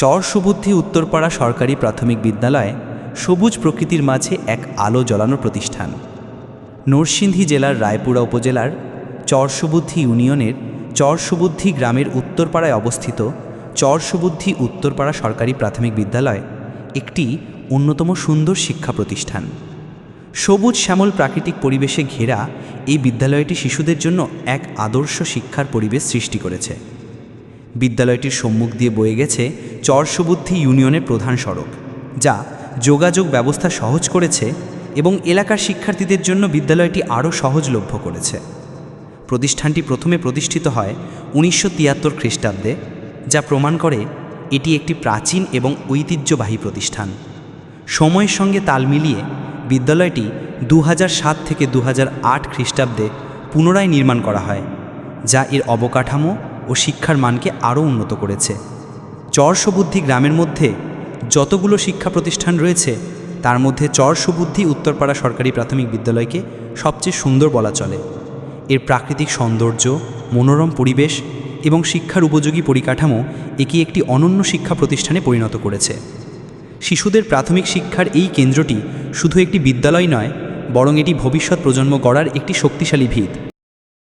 চর সুবুদ্ধি উত্তরপাড়া সরকারি প্রাথমিক বিদ্যালয় সবুজ প্রকৃতির মাঝে এক আলো জ্বলানো প্রতিষ্ঠান। নরসিংদী জেলার রায়পুরা উপজেলার চরসুবুদ্ধি ইউনিয়নের চরসুবুদ্ধি গ্রামের উত্তরপাড়ায় অবস্থিত চরসুবুদ্ধি উত্তরপাড়া সরকারি প্রাথমিক বিদ্যালয় একটি অন্যতম সুন্দর শিক্ষা প্রতিষ্ঠান। সবুজ শ্যামল প্রাকৃতিক পরিবেশে ঘেরা এই বিদ্যালয়টি শিশুদের জন্য এক আদর্শ শিক্ষার পরিবেশ সৃষ্টি করেছে। বিদ্যালয়টির সম্মুখ দিয়ে বয়ে গেছে চরসুবুদ্ধি ইউনিয়নের প্রধান সড়ক, যা যোগাযোগ ব্যবস্থা সহজ করেছে এবং এলাকার শিক্ষার্থীদের জন্য বিদ্যালয়টি আরও সহজলভ্য করেছে। প্রতিষ্ঠানটি প্রথমে প্রতিষ্ঠিত হয় উনিশশো তিয়াত্তর খ্রিস্টাব্দে, যা প্রমাণ করে এটি একটি প্রাচীন এবং ঐতিহ্যবাহী প্রতিষ্ঠান। সময়ের সঙ্গে তাল মিলিয়ে বিদ্যালয়টি দু সাত থেকে দু আট খ্রিস্টাব্দে পুনরায় নির্মাণ করা হয়, যা এর অবকাঠামো ও শিক্ষার মানকে আরও উন্নত করেছে। চর সুবুদ্ধি গ্রামের মধ্যে যতগুলো শিক্ষা প্রতিষ্ঠান রয়েছে, তার মধ্যে চর সুবুদ্ধি উত্তরপাড়া সরকারি প্রাথমিক বিদ্যালয়কে সবচেয়ে সুন্দর বলা চলে। এর প্রাকৃতিক সৌন্দর্য, মনোরম পরিবেশ এবং শিক্ষার উপযোগী পরিকাঠামো একে একটি অনন্য শিক্ষা প্রতিষ্ঠানে পরিণত করেছে। শিশুদের প্রাথমিক শিক্ষার এই কেন্দ্রটি শুধু একটি বিদ্যালয় নয়, বরং এটি ভবিষ্যৎ প্রজন্ম গড়ার একটি শক্তিশালী ভিত।